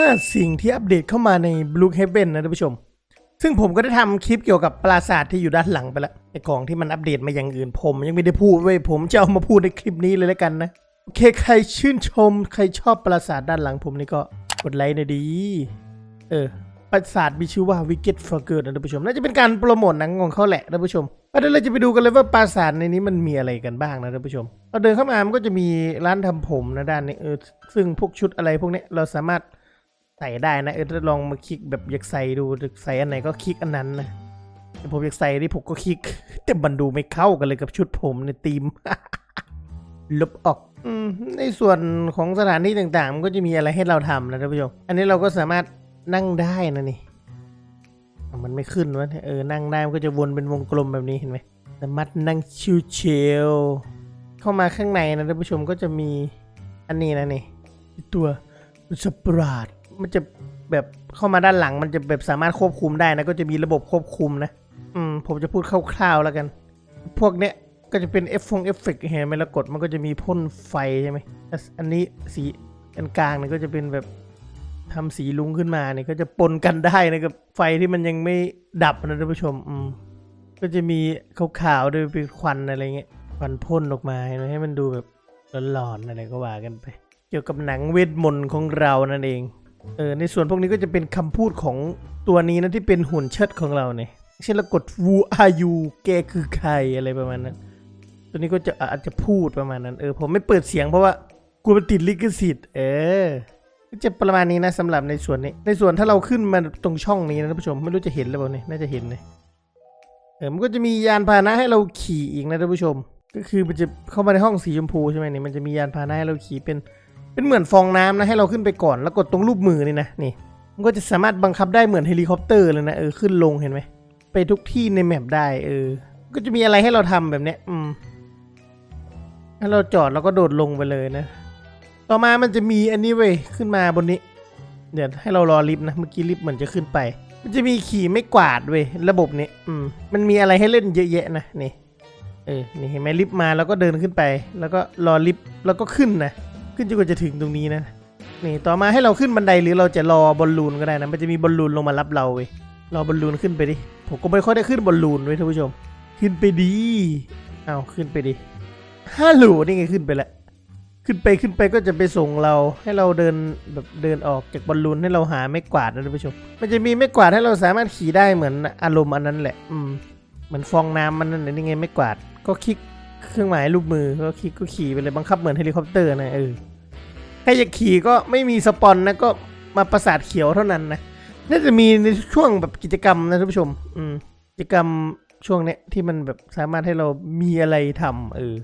5 สิ่งที่อัปเดตเข้ามาใน Blue Heaven นะท่านผู้ชม ซึ่งผมก็ได้ทำคลิปเกี่ยวกับปราสาทที่อยู่ด้านหลังไปแล้วไอ้ของที่มันอัปเดตมาอย่างอื่นผมยังไม่ได้พูดเว้ยผมจะเอามาพูดในคลิปนี้เลยแล้วกันนะ โอเคใครชื่นชม ใครชอบปราสาทด้านหลังผมนี่ก็กดไลค์หน่อยดี เออปราสาทมีชื่อว่า Wicked f o r g e t นะท่านผู้ชม น่าจะเป็นการโปรโมทหนังของเขาแหละท่านผู้ชมเอาเดี๋ยวเราจะไปดูกันเลยว่าปราสาทในนี้มันมีอะไรกันบ้างนะท่านผู้ชมเราเดินเข้ามามันก็จะมีร้านทำผมนะด้านนี้เออซึ่งพวกชุดอะไรพวกนี้เราสามารถ ใส่ได้นะเออถ้าลองมาคลิกแบบอยากใส่ดูใส่อันไหนก็คลิกอันนั้นนะผมอยากใส่ที่ผมก็คลิก แต่มันดูไม่เข้ากันเลยกับชุดผมในทีมลบออกอในส่วนของสถานที่ต่างๆ มันก็จะมีอะไรให้เราทำนะท่านผู้ชม อันนี้เราก็สามารถนั่งได้นะนี่ มันไม่ขึ้นวะเออ นั่งได้มันก็จะวนเป็นวงกลมแบบนี้เห็นไหมสามารถนั่งชิวๆเข้ามาข้างในนะท่านผู้ชมก็จะมีอันนี้นะนี่ตัวสปราด มันจะแบบเข้ามาด้านหลัง มันจะแบบสามารถควบคุมได้นะ ก็จะมีระบบควบคุมนะ อืม ผมจะพูดคร่าวๆแล้วกัน พวกเนี้ยก็จะเป็นเอฟฟงเอฟเฟกเห็นไหมแล้วกดมันก็จะมีพ่นไฟใช่ไหมอันนี้สีอันกลางเนี่ยก็จะเป็นแบบทำสีลุงขึ้นมาเนี่ยก็จะปนกันได้นะกับไฟที่มันยังไม่ดับนะท่านผู้ชม อืม ก็จะมีขาวๆด้วยเป็นควันอะไรเงี้ยควันพ่นออกมาเห็นไหมให้มันดูแบบหลอนๆอะไรก็ว่ากันไป เกี่ยวกับหนังเวทมนต์ของเรานั่นเอง เออในส่วนพวกนี้ก็จะเป็นคำพูดของตัวนี้นะที่เป็นหุ่นเชิดของเราเนี่ยเช่นเรากด Who are you แกคือใครอะไรประมาณนั้น ตัวนี้ก็จะอาจจะพูดประมาณนั้น เออผมไม่เปิดเสียงเพราะว่ากลัวมันติดลิขสิทธิ์ เออก็จะประมาณนี้นะสำหรับในส่วนนี้ ในส่วนถ้าเราขึ้นมาตรงช่องนี้นะท่านผู้ชม ไม่รู้จะเห็นหรือเปล่าเนี่ยน่าจะเห็นเลยเออมันก็จะมียานพาหนะให้เราขี่อีกนะท่านผู้ชม ก็คือมันจะเข้ามาในห้องสีชมพูใช่ไหมเนี่ยมันจะมียานพาหนะให้เราขี่เป็น เป็นเหมือนฟองน้ำนะให้เราขึ้นไปก่อนแล้วกดตรงรูปมือนี่นะนี่มันก็จะสามารถบังคับได้เหมือนเฮลิคอปเตอร์เลยนะเออขึ้นลงเห็นไหมไปทุกที่ในแมปได้เออ ก็จะมีอะไรให้เราทำแบบเนี้ยอืมถ้าเราจอดเราก็โดดลงไปเลยนะ ต่อมามันจะมีอันนี้เว้ยขึ้นมาบนนี้ เดี๋ยวให้เรารอลิฟต์นะเมื่อกี้ลิฟต์เหมือนจะขึ้นไป มันจะมีขี่ไม่กวาดเว้ยระบบนี้อืมมันมีอะไรให้เล่นเยอะแยะนะนี่เออนี่เห็นไหมลิฟต์มาแล้วก็เดินขึ้นไป แล้วก็รอลิฟต์แล้วก็ขึ้นนะ ขึ้นจนกว่าจะถึงตรงนี้นะนี่ต่อมาให้เราขึ้นบันไดหรือเราจะรอบอลลูนก็ได้นะมันจะมีบอลลูนลงมารับเราเว้ยรอบอลลูนขึ้นไปดิผมก็ไม่ค่อยได้ขึ้นบอลลูนเว้ยท่านผู้ชม ขึ้นไปดีเอาขึ้นไปดิฮัลโหลนี่ไงขึ้นไปล้วขึ้นไปขึ้นไปก็จะไปส่งเราให้เราเดินแบบเดินออกจากบอลลูนให้เราหาไม้กวาดนะท่านผู้ชม มันจะมีไม้กวาดให้เราสามารถขี่ได้เหมือนอารมณ์อันนั้นแหละ อืมเหมือนฟองน้ำมันนั่นนี่ไงไม้กวาด ก็คลิก เครื่องหมายรูปมือก็คลิกก็ขี่ไปเลยบังคับเหมือนเฮลิคอปเตอร์นะเออใครอยากขี่ก็ไม่มีสปอนนะก็มาประสาทเขียวเท่านั้นนะน่าจะมีในช่วงแบบกิจกรรมนะท่านผู้ชม อืมกิจกรรมช่วงเนี้ยที่มันแบบสามารถให้เรามีอะไรทำเออ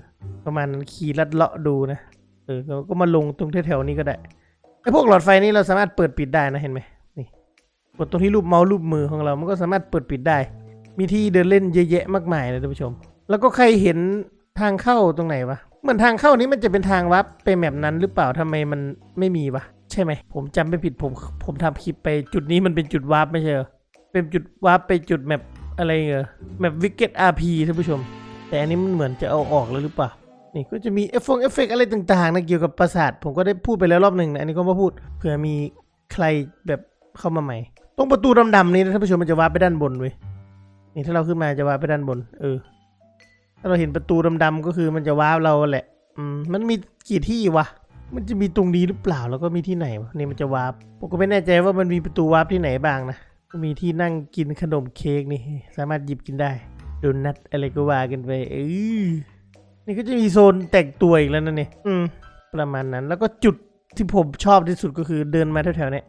ประมาณนั้นขี่ลัดเลาะดูนะเออเราก็มาลงตรงแถวๆนี้ก็ได้ไอ้พวกหลอดไฟนี้เราสามารถเปิดปิดได้นะเห็นไหมนี่กดตรงที่รูปเมาส์รูปมือของเรา มันก็สามารถเปิดปิดได้ มีที่เดินเล่นเยอะแยะมากมายเลยท่านผู้ชม แล้วก็ใครเห็น ทางเข้าตรงไหนวะเหมือนทางเข้านี้มันจะเป็นทางวับไปแมปนั้นหรือเปล่าทำไมมันไม่มีวะใช่ไหม ผมจำไม่ผิดผมผมทำคลิปไปจุดนี้มันเป็นจุดวาร์ปไม่ใช่เหรอเป็นจุดวาร์ปไปจุดแมปอะไรเหรอแมปวิกเก็ตอาร์พีท่านผู้ชม แต่อันนี้มันเหมือนจะเอาออกแล้วหรือเปล่านี่ก็จะมีเอฟเอฟเฟกอะไรต่างๆนะเกี่ยวกับปราสาทผมก็ได้พูดไปแล้วรอบหนึ่งนะอันนี้ก็มาพูดเผื่อมีใครแบบเข้ามาใหม่ตรงประตูดำๆนี้นะท่านผู้ชมมันจะวาร์ปไปด้านบนเว้ยนี่ถ้าเราขึ้นมาจะวาร์ปไปด้านบน เออ ถ้าเราเห็นประตูดำๆก็คือมันจะว้าร์ปเราแหละ อืม มันมีกี่ที่วะ มันจะมีตรงนี้หรือเปล่า แล้วก็มีที่ไหนวะนี่มันจะว้าร์ปผมก็ไม่แน่ใจว่ามันมีประตูว้าร์ปที่ไหนบ้างนะ มีที่นั่งกินขนมเค้กนี่ สามารถหยิบกินได้โดนัทอะไรก็ว่ากันไปเออนี่ก็จะมีโซนแต่งตัวอีกแล้วนะเนี่ย อืม ประมาณนั้น แล้วก็จุดที่ผมชอบที่สุดก็คือเดินมาแถวๆเนี้ย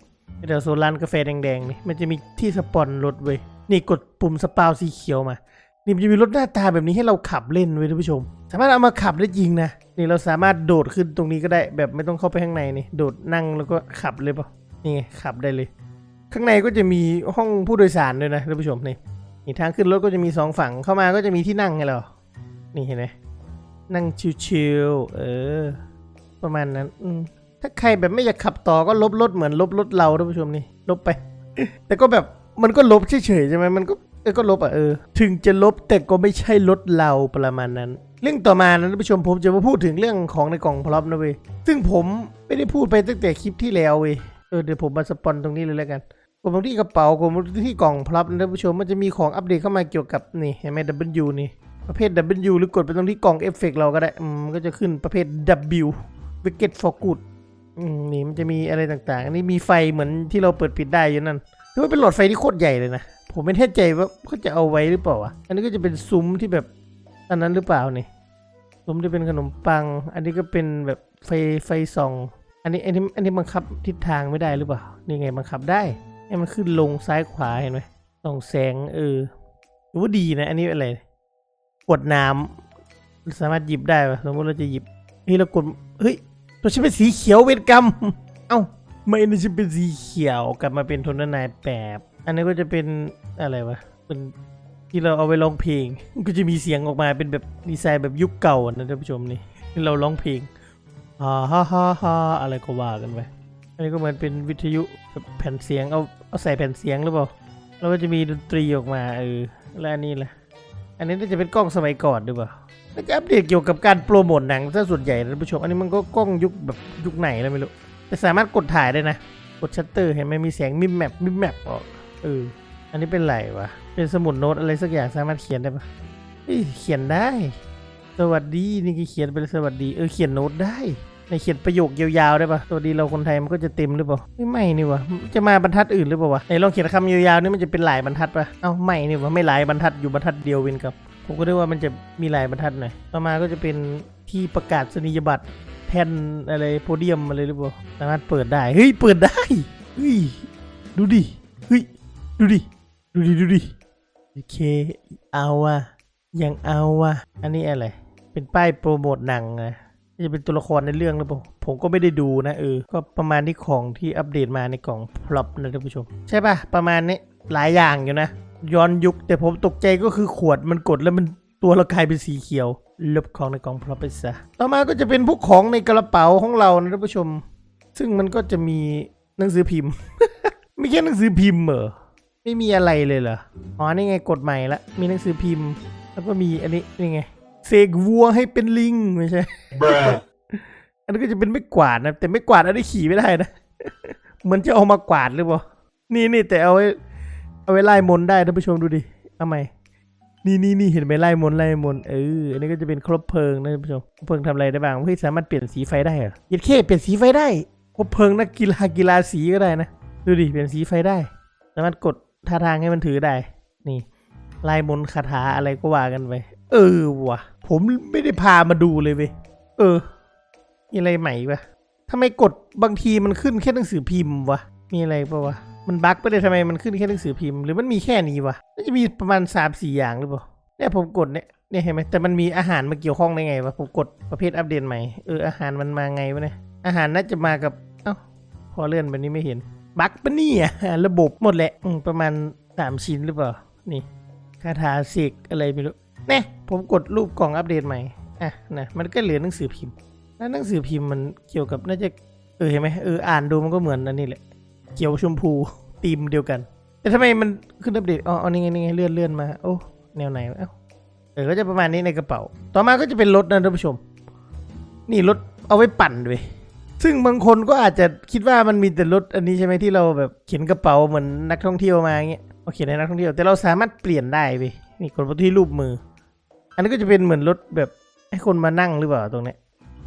แถวโซนร้านกาแฟแดงๆนี่ มันจะมีที่สปอนรถเว้ย นี่กดปุ่มสปาวสีเขียวมา นี่มันจะมีรถหน้าตาแบบนี้ให้เราขับเล่นเว้ยท่านผู้ชม สามารถเอามาขับได้จริงนะนี่เราสามารถโดดขึ้นตรงนี้ก็ได้ แบบไม่ต้องเข้าไปข้างในนี่โดดนั่งแล้วก็ขับเลยป่ะนี่ไงขับได้เลย ข้างในก็จะมีห้องผู้โดยสารด้วยนะท่านผู้ชมนี่นี่ทางขึ้นรถก็จะมีสองฝั่งเข้ามาก็จะมีที่นั่งให้เรานี่เห็นไหมนั่งชิวๆเออ ประมาณนั้นอืมถ้าใครแบบไม่อยากขับต่อก็ลบรถเหมือนลบรถเราท่านผู้ชมนี่ลบไป แต่ก็แบบมันก็ลบเฉยๆใช่ไหมมันก็ เออก็ลบอะเออ ถึงจะลบแต่ก็ไม่ใช่รถเราประมาณนั้น เรื่องต่อมานะท่านผู้ชมผมจะมาพูดถึงเรื่องของในกล่องพร็อพนะเว้ยซึ่งผมไม่ได้พูดไปตั้งแต่คลิปที่แล้วเว้ยเออเดี๋ยวผมมาสปอนตรงนี้เลยแล้วกันกดมาที่กระเป๋ากดมาที่กล่องพลับนะท่านผู้ชมมันจะมีของอัปเดตเข้ามาเกี่ยวกับนี่เห็นไหม W นี่ ประเภท W หรือกดไปตรงที่กล่องเอฟเฟกเราก็ได้มันก็จะขึ้นประเภท W Wicket for Good นี่มันจะมีอะไรต่างๆ อันนี้มีไฟเหมือนที่เราเปิดปิดได้อยู่นั่นถือว่าเป็นหลอดไฟที่โคตรใหญ่เลยนะ ผมไม่แน่ใจว่าเขาจะเอาไว้หรือเปล่าวะอันนี้ก็จะเป็นซุ้มที่แบบอันนั้นหรือเปล่านี่ซุ้มที่เป็นขนมปัง อันนี้ก็เป็นแบบไฟไฟส่อง อันนี้อันนี้อันนี้บังคับทิศทางไม่ได้หรือเปล่า นี่ไงบังคับได้ให้มันขึ้นลงซ้ายขวาเห็นไหมส่องแสงเออถือว่าดีนะ อันนี้อะไรกดน้ำสามารถหยิบได้ป่ะสมมติเราจะหยิบเฮ้เรากดเฮ้ยตัวฉันเป็นสีเขียวเวรกรรม เอ้าไม่นะฉันเป็นสีเขียวกลับมาเป็นทนนายแบบ อันนี้ก็จะเป็นอะไรวะ เป็นที่เราเอาไว้ร้องเพลง ก็จะมีเสียงออกมาเป็นแบบดีไซน์แบบยุคเก่านะท่านผู้ชมนี่เราร้องเพลงฮ่าฮ่าฮ่าฮ่าอะไรก็ว่ากันไปอันนี้ก็เหมือนเป็นวิทยุกับแผ่นเสียงเอาเอาใส่แผ่นเสียงหรือเปล่าแล้วก็จะมีดนตรีออกมาเออแล้วอันนี้ล่ะอันนี้น่าจะเป็นกล้องสมัยก่อนหรือเปล่าน่าจะอัปเดตเกี่ยวกับการโปรโมทหนังซะส่วนใหญ่นะท่านผู้ชม อันนี้มันก็กล้องยุคแบบยุคไหนแล้วไม่รู้แต่สามารถกดถ่ายได้นะ กดชัตเตอร์เห็นไหมมีเสียงมิมแมปมิมแมปออก เออ อันนี้เป็นไรวะ เป็นสมุดโน้ตอะไรสักอย่างสามารถเขียนได้ปะเฮ้ยเขียนได้ สวัสดีนี่ก็เขียนเป็นสวัสดี เออเขียนโน้ตได้ในเขียนประโยคยาวๆได้ปะสวัสดีเราคนไทยมันก็จะเต็มหรือเปล่าไม่ไม่นี่วะจะมาบรรทัดอื่นหรือเปล่าวะไหนลองเขียนคำยาวๆนี่มันจะเป็นหลายบรรทัดปะเอ้าไม่นี่วะไม่หลายบรรทัดอยู่บรรทัดเดียวเว้นกับผมก็ได้ว่ามันจะมีหลายบรรทัดหน่อยต่อมาก็จะเป็นที่ประกาศนียบัตรแผ่นอะไรโพเดียมอะไรหรือเปล่าสามารถเปิดได้เฮ้ยเปิดได้เฮ้ยดูดิเฮ้ย ดูดิ ดูดิ ดูดิโอเค เอาอะยังเอาอะอันนี้อะไร เป็นป้ายโปรโมทหนังนะจะเป็นตัวละครในเรื่องหรือเปล่า ผมก็ไม่ได้ดูนะเออ ก็ประมาณนี้ของที่อัปเดตมาในกล่องพล็อปนะท่านผู้ชม ใช่ปะประมาณนี้หลายอย่างอยู่นะ ย้อนยุคแต่ผมตกใจก็คือขวดมันกดแล้วมันตัวเรากลายเป็นสีเขียวลบของในกล่องพร็อพไปซะ ต่อมาก็จะเป็นพวกของในกระเป๋าของเรานะท่านผู้ชม ซึ่งมันก็จะมีหนังสือพิมพ์ ไม่แค่หนังสือพิมพ์เหรอ ไม่มีอะไรเลยเหรอ อ๋อ นี่ไงกฎใหม่ละ มีหนังสือพิมพ์ แล้วก็มีอันนี้นี่ไง เสกวัวให้เป็นลิงไม่ใช่ Bruh. อันนี้ก็จะเป็นไม่กวาดนะ แต่ไม่กวาดอันนี้ขี่ไม่ได้นะ เหมือนจะเอามากวาดหรือเปล่า นี่นี่แต่เอาไว้เอาไว้ไล่มนต์ได้ท่านผู้ชมดูดิเอาใหม่นี่นี่นี่เห็นไหมไล่มนต์ไล่มนต์เออ อันนี้ก็จะเป็นครบเพลิงนะท่านผู้ชมครบเพลิงทำอะไรได้บ้างเฮ้ยสามารถเปลี่ยนสีไฟได้เหรอยัดเข้เปลี่ยนสีไฟได้ครบเพลิงนักกีฬากีฬาสีก็ได้นะ ดูดิเปลี่ยนสีไฟได้ สามารถกด ท่าทางให้มันถือได้ นี่ไล่มนคาถาอะไรก็ว่ากันไป เออว่ะ ผมไม่ได้พามาดูเลยเว้ย เออ มีอะไรใหม่ปะทำไมกดบางทีมันขึ้นแค่หนังสือพิมพ์วะ มีอะไรปะวะ มันบั๊กไปเลยทำไมมันขึ้นแค่หนังสือพิมพ์ หรือมันมีแค่นี้วะน่าจะมีประมาณ3ามสี่อย่างหรือเปล่า เนี่ยผมกดเนี่ย เนี่ยเห็นไหมแต่มันมีอาหารมาเกี่ยวข้องได้ไงวะ ผมกดประเภทอัปเดตใหม่ เอออาหารมันมาไงวะเนี่ย อาหารน่าจะมากับ เอ้า พอเลื่อนแบบนี้ไม่เห็น บั๊กปะเนี่ยระบบหมดแหละประมาณสามชิ้นหรือเปล่า นี่คาถาเสกอะไรไม่รู้เนี่ยผมกดรูปกล่องอัปเดตใหม่อะนะมันก็เหลือหนังสือพิมพ์ แล้วหนังสือพิมพ์มันเกี่ยวกับน่าจะเออเห็นไหมเอออ่านดูมันก็เหมือนอันนี้แหละเขียวชมพูธีมเดียวกัน แต่ทำไมมันขึ้นอัปเดตอ๋ออนี่ไงนี่ไงเลื่อนเลื่อนมาโอ้แนวไหนเอ้าเออก็จะประมาณนี้ในกระเป๋า ต่อมาก็จะเป็นรถนะท่านผู้ชม นี่รถเอาไว้ปั่นด้วย ซึ่งบางคนก็อาจจะคิดว่ามันมีแต่รถอันนี้ใช่ไหมที่เราแบบเขียนกระเป๋าเหมือนนักท่องเที่ยวมาอย่างเงี้ยโอเคในนักท่องเที่ยวแต่เราสามารถเปลี่ยนได้เว้ยนี่กดไปที่รูปมือ อันนี้ก็จะเป็นเหมือนรถแบบให้คนมานั่งหรือเปล่าตรงเนี้ย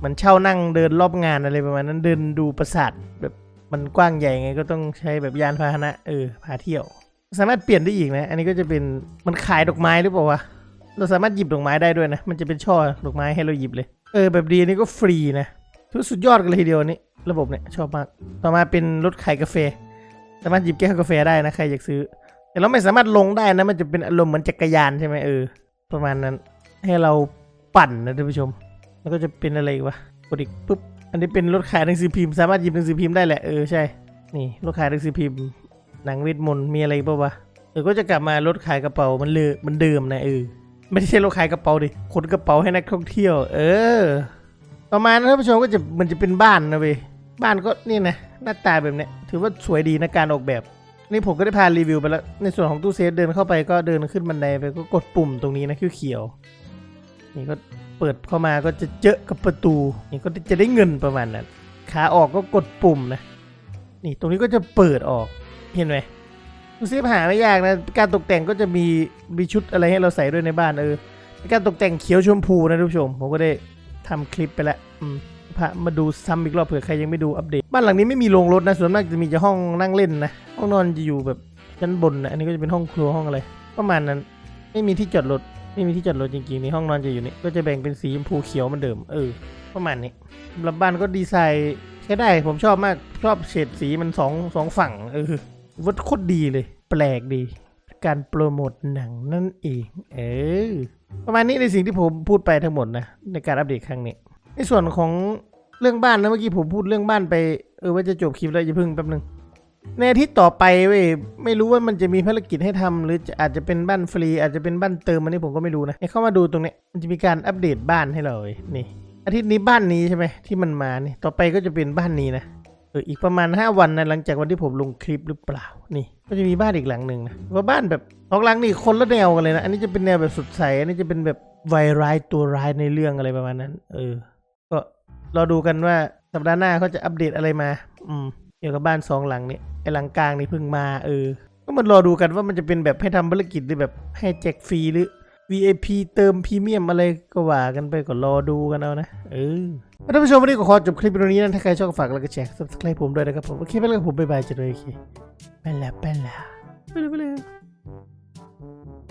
มันเช่านั่งเดินรอบงานอะไรประมาณนั้นเดินดูปราสาทแบบมันกว้างใหญ่ไงก็ต้องใช้แบบยานพาหนะเออพาเที่ยว สามารถเปลี่ยนได้อีกนะ อันนี้ก็จะเป็นมันขายดอกไม้หรือเปล่าวะเราสามารถหยิบดอกไม้ได้ด้วยนะ มันจะเป็นช่อดอกไม้ให้เราหยิบเลย เออแบบดีนนี้ก็ฟรีนะ ทุกสุดยอดกันเลยทีเดียวนี้ระบบเนี่ยชอบมาก ต่อมาเป็นรถขายกาแฟ สามารถหยิบแก้วกาแฟได้นะใครอยากซื้อ แต่เราไม่สามารถลงได้นะมันจะเป็นอารมณ์เหมือนจักรยานใช่ไหมเออ ประมาณนั้น ให้เราปั่นนะท่านผู้ชม แล้วก็จะเป็นอะไรอีกวะกดอีกปุ๊บ อันนี้เป็นรถขายหนังสือพิมพ์ สามารถหยิบหนังสือพิมพ์ได้แหละเออใช่ นี่รถขายหนังสือพิมพ์ หนังเวทมนต์มีอะไรอีกป่าวะเออก็จะกลับมารถขายกระเป๋ามันเลยมันเดิมนะเออ ไม่ใช่รถขายกระเป๋าดิขนกระเป๋าให้นักท่องเที่ยว เออ ต่อมานะท่านผู้ชมก็จะมันจะเป็นบ้านนะเว้ยบ้านก็นี่นะหน้าตาแบบเนี้ยถือว่าสวยดีนะการออกแบบ นี่ผมก็ได้พารีวิวไปแล้ว ในส่วนของตู้เซฟเดินเข้าไปก็เดินขึ้นบันไดไปก็กดปุ่มตรงนี้นะเขียวๆนี่ก็เปิดเข้ามาก็จะเจอกับประตูนี่ก็จะได้เงินประมาณนั้นขาออกก็กดปุ่มนะ นี่ตรงนี้ก็จะเปิดออกเห็นไหมดูซิหาไม่ยากนะการตกแต่งก็จะมีมีชุดอะไรให้เราใส่ด้วยในบ้านเออการตกแต่งเขียวชมพูนะทุกผู้ชมผมก็ได้ ทำคลิปไปแล้วอืมพามาดูซ้ำอีกรอบเผื่อใครยังไม่ดูอัปเดต บ้านหลังนี้ไม่มีโรงรถนะ ส่วนมากจะมีจะห้องนั่งเล่นนะ ห้องนอนจะอยู่แบบชั้นบนนะ อันนี้ก็จะเป็นห้องครัวห้องอะไร ประมาณนั้น ไม่มีที่จอดรถ ไม่มีที่จอดรถจริงๆ นี่ห้องนอนจะอยู่นี่ก็จะแบ่งเป็นสีชมพูเขียวเหมือนเดิม เออ ประมาณนี้สำหรับบ้านก็ดีไซน์ใช้ได้ ผมชอบมาก ชอบเฉดสีมันสองสองฝั่ง เออวัดโคตรดีเลย แปลกดี การโปรโมทหนังนั่นเองเออประมาณนี้ในสิ่งที่ผมพูดไปทั้งหมดนะในการอัปเดตครั้งนี้ ในส่วนของเรื่องบ้านนะเมื่อกี้ผมพูดเรื่องบ้านไปเออว่าจะจบคลิปแล้วอย่าพิ่งแป๊บนึงในอาทิตย์ต่อไปเว้ยไม่รู้ว่ามันจะมีภารกิจให้ทำหรือจะอาจจะเป็นบ้านฟรี อาจจะเป็นบ้านเติมอันนี้ผมก็ไม่รู้นะเข้ามาดูตรงนี้มันจะมีการอัปเดตบ้านให้เราเว้ยนี่ อาทิตย์นี้บ้านนี้ใช่ไหมที่มันมานี่ต่อไปก็จะเป็นบ้านนี้นะ เอออีกประมาณ 5 วันนะหลังจากวันที่ผมลงคลิปหรือเปล่านี่ ก็จะมีบ้านอีกหลังหนึ่งนะว่าบ้านแบบสองหลังนี่คนละแนวกันเลยนะอันนี้จะเป็นแนวแบบสดใสอันนี้จะเป็นแบบวายร้ายตัวร้ายในเรื่องอะไรประมาณนั้น เออ ก็รอดูกันว่าสัปดาห์หน้าเขาจะอัปเดตอะไรมา อืมเกี่ยวกับบ้านสองหลังนี่ไอหลังกลางนี่เพิ่งมา เออ ก็มารอดูกันว่ามันจะเป็นแบบให้ทำภารกิจหรือแบบให้แจกฟรีหรือ VIP เติมพรีเมียมอะไรก็ว่ากันไปก็รอดูกันเอานะ เออท่านผู้ชมวันนี้ก็ขอจบคลิปตรงนี้นะถ้าใครชอบก็ฝากแล้วก็แชร์ subscribe ผมด้วยนะครับผม โอเคไปแล้วครับผมบ๊ายบายจ้ะเลยโอเคไปแล้วไปแล้วไปแล้วไปแล้ว